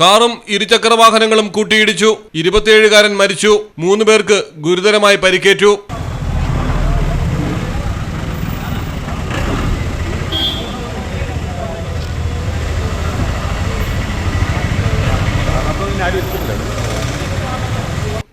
കാറും ഇരുചക്ര വാഹനങ്ങളും കൂട്ടിയിടിച്ചു. ഇരുപത്തിയേഴുകാരൻ മരിച്ചു. മൂന്ന് പേർക്ക് ഗുരുതരമായി പരിക്കേറ്റു.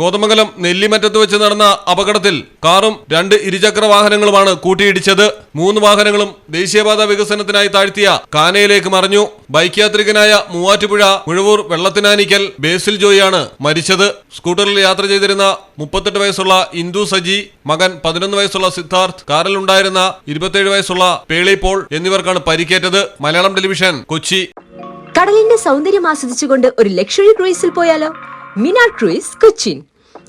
കോതമംഗലം നെല്ലിമറ്റത്ത് വെച്ച് നടന്ന അപകടത്തിൽ കാറും രണ്ട് ഇരുചക്ര വാഹനങ്ങളുമാണ് കൂട്ടിയിടിച്ചത്. മൂന്ന് വാഹനങ്ങളും ദേശീയപാത വികസനത്തിനായി താഴ്ത്തിയ കാനയിലേക്ക് മറിഞ്ഞു. ബൈക്ക് യാത്രികനായ മൂവാറ്റുപുഴ മുഴുവൂർ വെള്ളത്തിനാനിക്കൽ ബേസിൽ ജോയിയാണ് മരിച്ചത്. സ്കൂട്ടറിൽ യാത്ര ചെയ്തിരുന്ന മുപ്പത്തെട്ട് വയസ്സുള്ള ഇന്ദു സജി മകൻ പതിനൊന്ന് വയസ്സുള്ള സിദ്ധാർത്ഥ് കാറിലുണ്ടായിരുന്ന ഇരുപത്തിയേഴ് വയസ്സുള്ള പേളി പോൾ എന്നിവർക്കാണ് പരിക്കേറ്റത്. മലയാളം ടെലിവിഷൻ കൊച്ചി. കടലിന്റെ സൗന്ദര്യം ആസ്വദിച്ചുകൊണ്ട് ഒരു ലക്ഷറി ക്രൂയിസിൽ പോയാലോ? മിനാ ക്രൂയിസ് കൊച്ചിൻ.